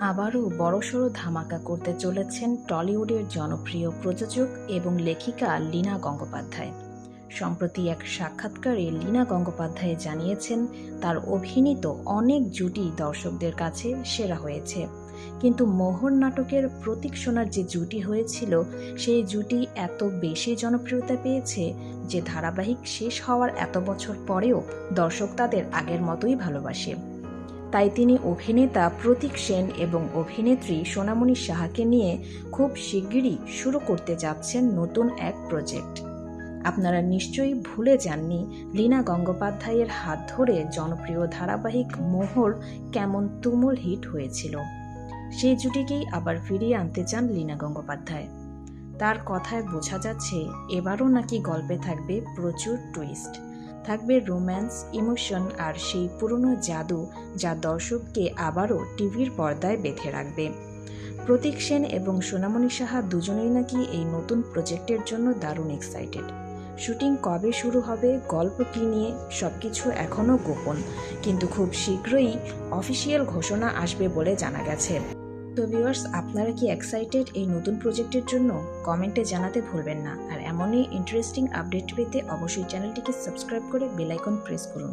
আবারও বড়সড় ধামাকা করতে চলেছেন টলিউডের জনপ্রিয় প্রযোজক এবং লেখিকা লীনা গঙ্গোপাধ্যায়। সম্প্রতি এক সাক্ষাৎকারে লীনা গঙ্গোপাধ্যায় জানিয়েছেন, তার অভিনীত অনেক জুটি দর্শকদের কাছে সেরা হয়েছে। কিন্তু মোহর নাটকের প্রতীক সোনার যে জুটি হয়েছিল, সেই জুটি এত বেশি জনপ্রিয়তা পেয়েছে যে ধারাবাহিক শেষ হওয়ার এত বছর পরেও দর্শক তাদের আগের মতোই ভালোবাসে। তাই তিনি অভিনেতা প্রতীক সেন এবং অভিনেত্রী সোনামণি সাহাকে নিয়ে খুব শিগগিরই শুরু করতে যাচ্ছেন নতুন এক প্রজেক্ট। আপনারা নিশ্চয়ই ভুলে যাননি, লীনা গঙ্গোপাধ্যায়ের হাত ধরে জনপ্রিয় ধারাবাহিক মোহর কেমন তুমুল হিট হয়েছিল। সেই জুটিকেই আবার ফিরিয়ে আনতে চান লীনা গঙ্গোপাধ্যায়। তার কথায় বোঝা যাচ্ছে, এবারও নাকি গল্পে থাকবে প্রচুর টুইস্ট থাকবে রোম্যান্স, ইমোশন আর সেই পুরনো জাদু যা দর্শককে আবারও টিভির পর্দায় বেঁধে রাখবে। প্রতীক সেন এবং সোনামণি সাহা দুজনেই নাকি এই নতুন প্রজেক্টের জন্য দারুণ এক্সাইটেড শুটিং কবে শুরু হবে, গল্প কী নিয়ে সবকিছু এখনও গোপন, কিন্তু খুব শীঘ্রই অফিসিয়াল ঘোষণা আসবে বলে জানা গেছে। তো ভিউয়ার্স আপনারা কি এক্সাইটেড এই নতুন প্রজেক্টের জন্য? কমেন্টে জানাতে ভুলবেন না। আর এমনই ইন্টারেস্টিং আপডেট পেতে অবশ্যই চ্যানেলটিকে সাবস্ক্রাইব করে বেলাইকন প্রেস করুন।